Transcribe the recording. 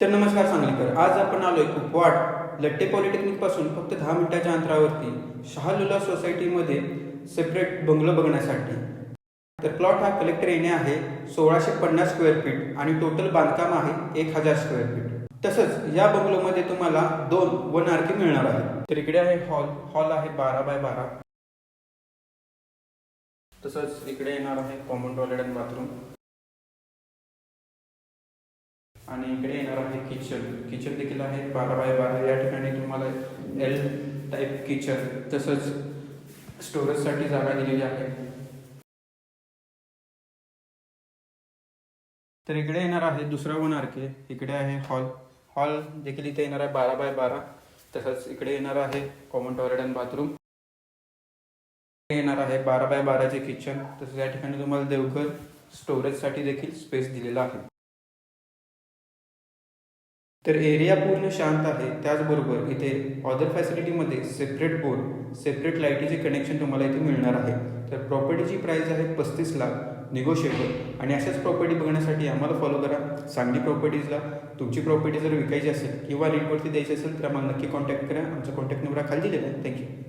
तर नमस्कार सांगलीकर आज आपण आलोय कुपवाड लट्टे पॉलिटेक्निकपासून फक्त दहा मिनिटाच्या अंतरावरती शहालुला सोसायटीमध्ये सेपरेट बंगलो बघण्यासाठी. तर प्लॉट हा कलेक्टर येणे आहे सोळाशे पन्नास स्क्वेअर फीट आणि टोटल बांधकाम आहे एक हजार स्क्वेअर फीट. तसंच या बंगलोमध्ये तुम्हाला दोन वन आरके मिळणार आहे तर इकडे आहे हॉल हॉल आहे बारा बाय बारा. तसंच इकडे येणार आहे कॉमन टॉयलेट आणि बाथरूम. आणि इकडे येणार आहे किचन. किचन देखील आहे बारा बाय बारा. या ठिकाणी तुम्हाला एल टाईप किचन तसंच स्टोरेजसाठी जागा दिलेली आहे. तर इकडे येणार आहे दुसरा वन आर के इकडे आहे हॉल हॉल देखील इथे येणार आहे बारा बाय बारा. तसंच इकडे येणार आहे कॉमन टॉयलेट आणि बाथरूम येणार आहे बारा बाय बाराचे किचन तसंच या ठिकाणी तुम्हाला देवघर स्टोरेजसाठी देखील स्पेस दिलेला आहे. तर एरिया पूर्ण शांत आहे. त्याचबरोबर इथे ऑदर फॅसिलिटीमध्ये सेपरेट बोर्ड सेपरेट लाईटीचे कनेक्शन तुम्हाला इथे मिळणार आहे. तर प्रॉपर्टीची प्राईस आहे पस्तीस लाख निगोशिएबल आणि अशाच प्रॉपर्टी बघण्यासाठी आम्हाला फॉलो करा. सांगली प्रॉपर्टीजला तुमची प्रॉपर्टी जर विकायची असेल किंवा रेटवरती द्यायची असेल तर आम्हाला नक्की कॉन्टॅक्ट करा. आमचा कॉन्टॅक्ट नंबर खाली दिलेला आहे. थँक्यू